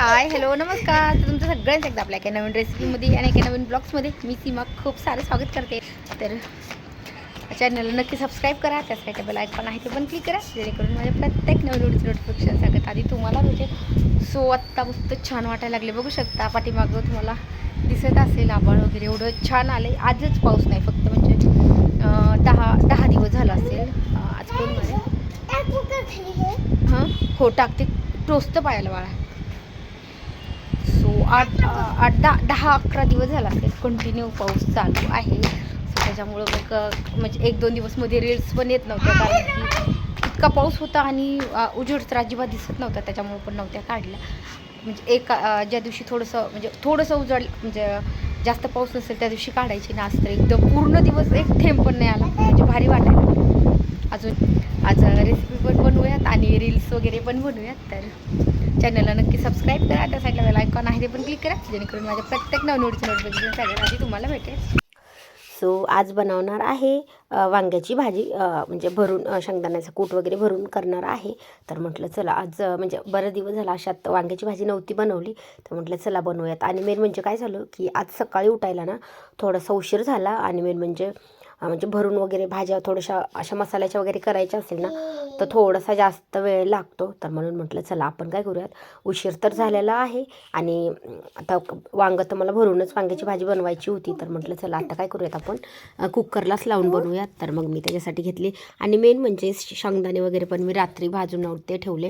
Hi hello नमस्कार. तर तुमचं सगळ्यांचं एकदा आपल्या एका नवीन रेसिपीमध्ये आणि एका नवीन ब्लॉग्समध्ये मी सीमा खूप सारं स्वागत करते. तर चॅनलला नक्की सबस्क्राईब करा. त्यासाठी बेल आयकॉन आहे ते पण क्लिक करा. जेणेकरून माझ्या प्रत्येक नवीन व्हिडिओचं नोटिफिकेशन सांगत आधी तुम्हाला म्हणजे सो आत्ता मस्त छान वाटायला लागले. बघू शकता पाठीमागं तुम्हाला दिसत असेल आभाळ वगैरे. एवढं छान आलं आजच पाऊस नाही फक्त म्हणजे दहा दहा दिवस झाला असेल. आज कोण हां? हो? टाकते. टोचतं पायाला बाळा. आठ आठ दहा दहा अकरा दिवस झाला असेल. कंटिन्यू पाऊस चालू आहे. त्याच्यामुळं मग म्हणजे एक दोन दिवसमध्ये रील्स पण येत नव्हत्या. कारण की इतका पाऊस होता आणि उजेड तर अजिबात दिसत नव्हता. त्याच्यामुळं पण नव्हत्या काढल्या. म्हणजे एक ज्या दिवशी थोडंसं म्हणजे थोडंसं उजाड म्हणजे जास्त पाऊस नसेल त्या दिवशी काढायची ना तर एकदम पूर्ण दिवस एक थेंब पण नाही आला. म्हणजे भारी वाटायला. अजून आज रेसिपी पण बनवूयात आणि रील्स वगैरे पण बनवूयात तर. चॅनलला नक्की सबस्क्राईब करा. त्या साईडला बेल आयकॉन आहे ते पण क्लिक करा. जेणेकरून माझ्या प्रत्येक नवीन नोटिफिकेशन सगळ्यात आधी तुम्हाला भेटेल. सो आज बनवणार आहे वांग्याची भाजी. म्हणजे भरून शेंगदाण्याचं शेंगदाण्याचा कूट वगैरे भरून करणार आहे. तर म्हटलं चला आज म्हणजे बरं दिवस झाला अशात वांग्याची भाजी नव्हती बनवली. तर म्हटलं चला बनवूयात. आणि मेन म्हणजे काय झालं की आज सकाळी उठायला ना थोडासा उशीर झाला. आणि मेन म्हणजे म्हणजे भरून वगैरे भाज्या थोड्याशा अशा मसाल्याच्या वगैरे करायच्या असेल ना तर थोडासा जास्त वेळ लागतो. तर म्हणून म्हटलं चला आपण काय करूयात? उशीर तर झालेला आहे आणि आता वांगं तर मला भरूनच वांग्याची भाजी बनवायची होती. तर म्हटलं चला आता काय करूयात आपण? कुकरलाच लावून बनवूयात. तर मग मी त्याच्यासाठी घेतली. आणि मेन म्हणजे शेंगदाणे वगैरे पण मी रात्री भाजून ते ठेवले.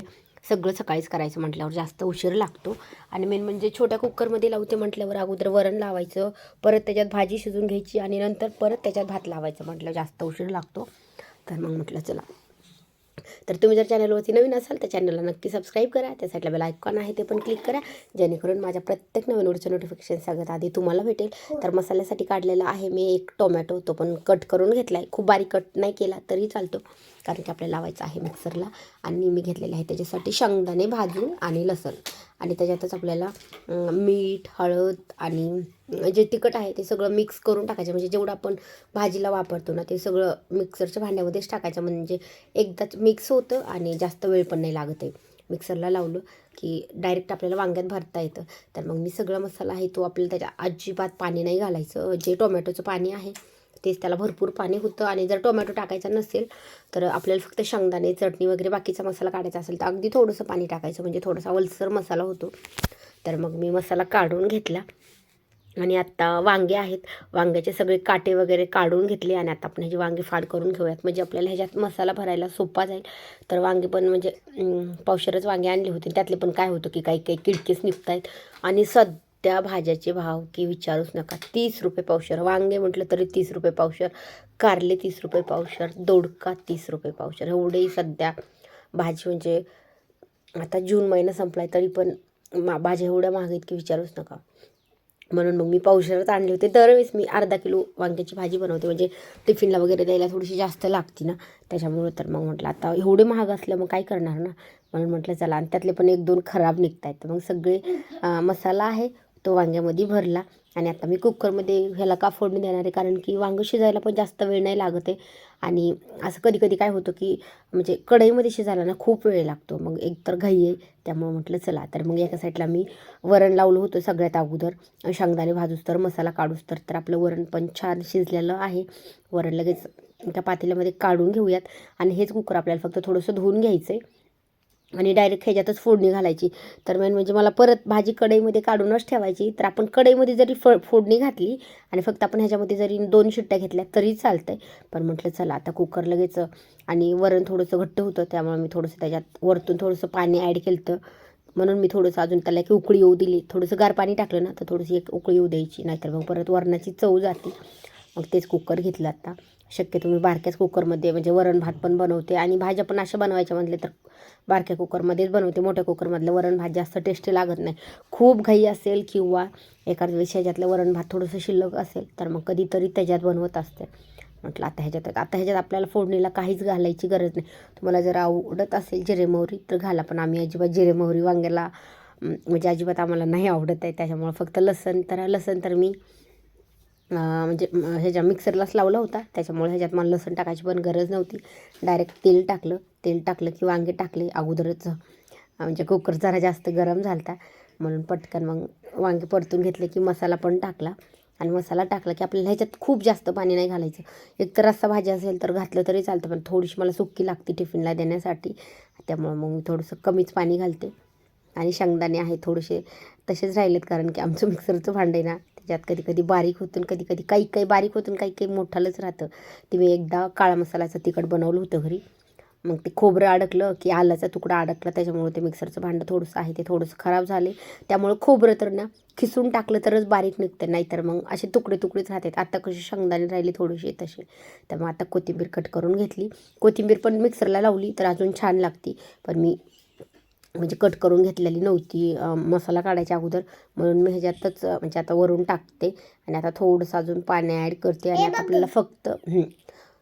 सगळं सकाळीच करायचं म्हटल्यावर जास्त उशीर लागतो. आणि मेन म्हणजे छोट्या कुकरमध्ये लावते म्हटल्यावर अगोदर वरण लावायचं परत त्याच्यात भाजी शिजून घ्यायची आणि नंतर परत त्याच्यात भात लावायचं म्हटलं जास्त उशीर लागतो. तर मग म्हटलं चला. तर तुम्ही जर चॅनलवरती नवीन असाल तर चॅनलला नक्की सबस्क्राईब करा. त्यासाठी बेल आयकॉन आहे ते पण क्लिक करा. जेणेकरून माझ्या प्रत्येक नवीन व्हिडिओचं नोटिफिकेशन सगळ्यात आधी तुम्हाला भेटेल. तर मसाल्यासाठी काढलेला आहे मी एक टोमॅटो तो पण कट करून घेतला आहे खूप बारीक कट नाही केला तरी चालतो कारण की आपल्याला लावायचं आहे मिक्सरला आणि मी घेतलेलं आहे त्याच्यासाठी शेंगदाणे भाजून आणि लसण. आणि त्याच्यातच आपल्याला मीठ हळद आणि जे तिखट आहे ते सगळं मिक्स करून टाकायचं. म्हणजे जेवढं आपण भाजीला वापरतो ना ते सगळं मिक्सरच्या भांड्यामध्येच टाकायचं. म्हणजे एकदाच मिक्स होतं आणि जास्त वेळ पण नाही लागत आहे. मिक्सरला लावलं की डायरेक्ट आपल्याला वांग्यात भरता येतं. तर मग मी सगळा मसाला आहे तो आपल्याला त्याच्या अजिबात पाणी नाही घालायचं. जे टोमॅटोचं पाणी आहे तेच त्याला भरपूर पाणी होतं आणि जर टोमॅटो टाकायचा नसेल तर आपल्याला फक्त शेंगदाणे चटणी वगैरे बाकीचा मसाला काढायचा असेल तर अगदी थोडंसं पाणी टाकायचं म्हणजे थोडासा वलसर मसाला होतो. तर मग मी मसाला काढून घेतला. आणि आत्ता वांगे आहेत. वांग्याचे सगळे काटे वगैरे काढून घेतले आणि आता आपण ह्याची वांगे फाड करून घेऊयात. म्हणजे आपल्याला ह्याच्यात मसाला भरायला सोपा जाईल. तर वांगे पण म्हणजे पावशरच पावशेरच वांगे आणले होते. त्यातले पण काय होतं की काही काही किडकेच निघत आहेत आणि सद त्या भाज्याचे भाव की विचारूच नका. तीस रुपये पावशर. वांगे म्हटलं तरी तीस रुपये पावशर. कारले तीस रुपये पावशर. दोडका तीस रुपये पावशर. एवढेही सध्या भाजी म्हणजे आता जून महिना संपलाय तरी पण मा भाज्या एवढ्या महाग आहेत की विचारूच नका. म्हणून मग मी पावशेरच आणले होते. दरवेळेस मी अर्धा किलो वांग्याची भाजी बनवते. म्हणजे टिफिनला वगैरे द्यायला थोडीशी जास्त लागते ना. त्याच्यामुळं तर मग म्हटलं आता एवढे महाग असलं मग काय करणार ना? म्हणून म्हटलं चला. आणि त्यातले पण एक दोन खराब निघत आहेत तर मग सगळे मसाला आहे तो वांग्यामध्ये भरला. आणि आता मी कुकरमध्ये ह्याला का फोडणी देणार आहे? कारण की वांगं शिजायला पण जास्त वेळ नाही लागत आहे. आणि असं कधी कधी काय होतं की म्हणजे कढईमध्ये शिजायला ना खूप वेळ लागतो. मग एक तर घाई आहे त्यामुळं म्हटलं चला. तर मग एका साईडला मी वरण लावलं होतं सगळ्यात अगोदर. शेंगदाणे भाजूस तर मसाला काढूस तर तर आपलं वरण पण छान शिजलेलं आहे. वरण लगेच त्या पातेल्यामध्ये काढून घेऊयात. आणि हेच कुकर आपल्याला फक्त थोडंसं धुवून घ्यायचं आहे आणि डायरेक्ट ह्याच्यातच फोडणी घालायची. तर मेन म्हणजे मला परत भाजी कढईमध्ये काढूनच ठेवायची. तर आपण कढईमध्ये जरी फ फोडणी घातली आणि फक्त आपण ह्याच्यामध्ये जरी दोन शिट्ट्या घेतल्या तरी चालतंय. पण म्हटलं चला आता कुकर लगेच आणि वरण थोडंसं घट्ट होतं त्यामुळे मी थोडंसं त्याच्यात वरतून थोडंसं पाणी ॲड केलं तर म्हणून मी थोडंसं अजून त्याला एक उकळी येऊ दिली. थोडंसं गार पाणी टाकलं ना तर थोडीशी एक उकळी येऊ द्यायची. नाहीतर मग परत वरणाची चव जाते. मग तेच कुकर घेतलं आता. शक्यतो मी बारक्याच कुकरमध्ये म्हणजे वरण भात पण बनवते आणि भाज्या पण अशा बनवायच्या म्हटले तर बारक्या कुकरमध्येच बनवते मोठ्या कुकरमधलं वरण भात जास्त टेस्टी लागत नाही. खूप घाई असेल किंवा एखाद्या वेळेस ह्याच्यातलं वरण भात थोडंसं शिल्लक असेल तर मग कधीतरी त्याच्यात बनवत असते. म्हटलं आता ह्याच्यात आता ह्याच्यात आपल्याला फोडणीला काहीच घालायची गरज नाही. तुम्हाला जर आवडत असेल जिरे मोहरी तर घाला पण आम्ही अजिबात जिरे मोहरी वांग्याला म्हणजे अजिबात आम्हाला नाही आवडत आहे त्याच्यामुळं फक्त लसण तर लसण तर मी म्हणजे ह्याच्या मिक्सरलाच लावला होता त्याच्यामुळे ह्याच्यात मला लसण टाकायची पण गरज नव्हती. डायरेक्ट तेल टाकलं तेल टाकलं की वांगे टाकले अगोदरच. म्हणजे कुकर जरा जास्त गरम झाला होता म्हणून पटकन मग वांगे परतून घेतले की मसाला पण टाकला. आणि मसाला टाकला की आपल्याला ह्याच्यात खूप जास्त पाणी नाही घालायचं. एक तर रस्सा भाजी असेल तर घातलं तरी चालतं पण थोडीशी मला सुक्की लागते टिफिनला देण्यासाठी. त्यामुळं मग मी थोडंसं कमीच पाणी घालते. आणि शेंगदाणे आहे थोडेसे तसेच राहिलेत कारण की आमचं मिक्सरचं भांडे ना त्याच्यात कधी कधी बारीक होतून कधी कधी काही काही बारीक होतून काही काही मोठालंच राहतं. ते मी एकदा काळा मसाल्याचं तिखट बनवलं होतं घरी. मग ते खोबरं अडकलं की आल्याचा तुकडा अडकला त्याच्यामुळे ते मिक्सरचं भांडं थोडंसं आहे ते थोडंसं खराब झाले. त्यामुळं खोबरं तर ना खिसून टाकलं तरच बारीक निघते नाहीतर मग असे तुकडे तुकडेच राहतात. आता कशी शेंगदाणे राहिले तशी तसे. त्यामुळे आता कोथिंबीर कट करून घेतली. कोथिंबीर पण मिक्सरला लावली तर अजून छान लागते. पण मी म्हणजे कट करून घेतलेली नव्हती मसाला काढायच्या अगोदर. म्हणून मी ह्याच्यातच म्हणजे आता वरून टाकते आणि आता थोडंसं अजून पाणी ॲड करते आणि आता आपल्याला फक्त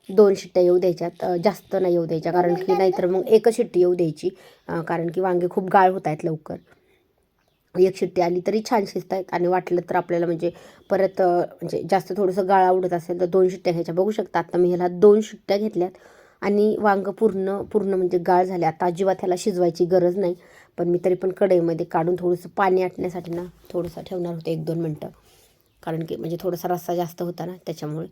दोन शिट्ट्या येऊ द्यायच्यात. जास्त नाही येऊ द्यायच्या कारण की नाहीतर मग एकच शिट्टी येऊ द्यायची कारण की वांगे खूप गाळ होत आहेत लवकर. एक शिट्टी आली तरी छान शिजत आहेत आणि वाटलं तर आपल्याला म्हणजे परत म्हणजे जास्त थोडंसं गाळ आवडत असेल तर दोन शिट्ट्या घ्यायच्या. बघू शकता आता मी ह्याला दोन शिट्ट्या घेतल्यात. आणि वांगं पूर्ण पूर्ण म्हणजे गाळ झाले. आता अजिबात ह्याला शिजवायची गरज नाही. पण मी तरी पण कढईमध्ये काढून थोडंसं पाणी आटण्यासाठी ना थोडंसं ठेवणार होते एक दोन मिनटं. कारण की म्हणजे थोडासा रस्सा जास्त होता ना त्याच्यामुळे.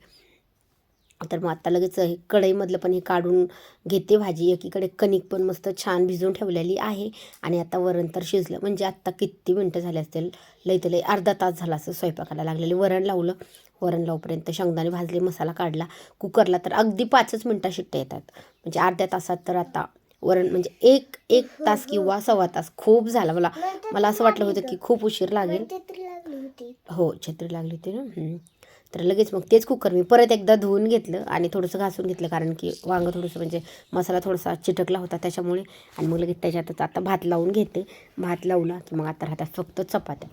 तर मग आता लगेच हे कढईमधलं पण हे काढून घेते भाजी. एकीकडे कणिक पण मस्त छान भिजवून ठेवलेली आहे. आणि आता वरण तर शिजलं. म्हणजे आत्ता किती मिनटं झाले असतील? लई तर लई अर्धा तास झाला असं स्वयंपाकाला लागलेले. वरण लावलं. वरण लावपर्यंत शेंगदाणे भाजले मसाला काढला. कुकरला तर अगदी पाचच मिनटं शिट्ट्या येतात. म्हणजे अर्ध्या तासात तर आता वरण म्हणजे एक एक तास किंवा सव्वा तास खूप झाला. मला मला असं वाटलं होतं की खूप उशीर लागेल. हो छत्री लागली होती ना. तर लगेच मग तेच कुकर मी परत एकदा धुवून घेतलं आणि थोडंसं घासून घेतलं कारण की वांगं थोडंसं म्हणजे मसाला थोडासा चिटकला होता त्याच्यामुळे. आणि मग लगेच त्याच्यातच आता भात लावून घेते. भात लावला की मग आता राहतात फक्त चपात्या.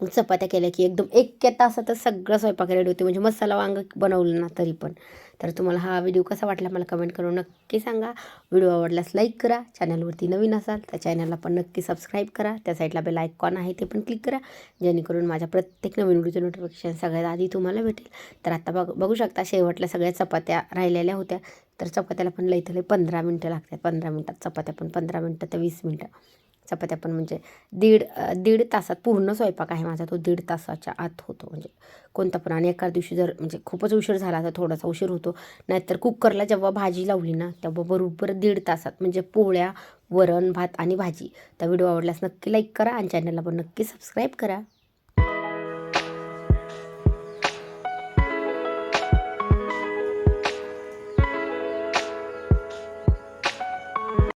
चपात्या केल्या की एकदम एक तासातच सगळं स्वयंपाक रेडी होते. म्हणजे मसाला वांग बनवलं ना तरी पण. तर तुम्हाला हा व्हिडिओ कसा वाटला मला कमेंट करून नक्की सांगा. व्हिडिओ आवडल्यास लाईक करा. चॅनलवरती नवीन असाल तर चॅनलला पण नक्की सबस्क्राईब करा. त्या साईडला बेल आयकॉन आहे ते पण क्लिक करा. जेणेकरून माझ्या प्रत्येक नवीन व्हिडिओचं नोटिफिकेशन सगळ्यात आधी तुम्हाला भेटेल. तर आता बघ बघू शकता शेवटल्या सगळ्या चपात्या राहिलेल्या होत्या. तर चपात्याला पण लई लई पंधरा मिनटं लागतात. पंधरा मिनटात चपात्या पण पंधरा मिनटं तर वीस मिनटं चपात्या पण म्हणजे दीड दीड तासात पूर्ण स्वयंपाक आहे माझा. तो दीड तासाच्या आत होतो. म्हणजे कोणता पण आणि एका दिवशी जर म्हणजे खूपच उशीर झाला तर थोडासा उशीर होतो. नाहीतर कुकरला जेव्हा भाजी लावली ना तेव्हा बरोबर दीड तासात म्हणजे पोळ्या वरण भात आणि भाजी. त्या व्हिडिओ आवडल्यास नक्की लाईक करा आणि चॅनलला पण नक्की सबस्क्राईब करा.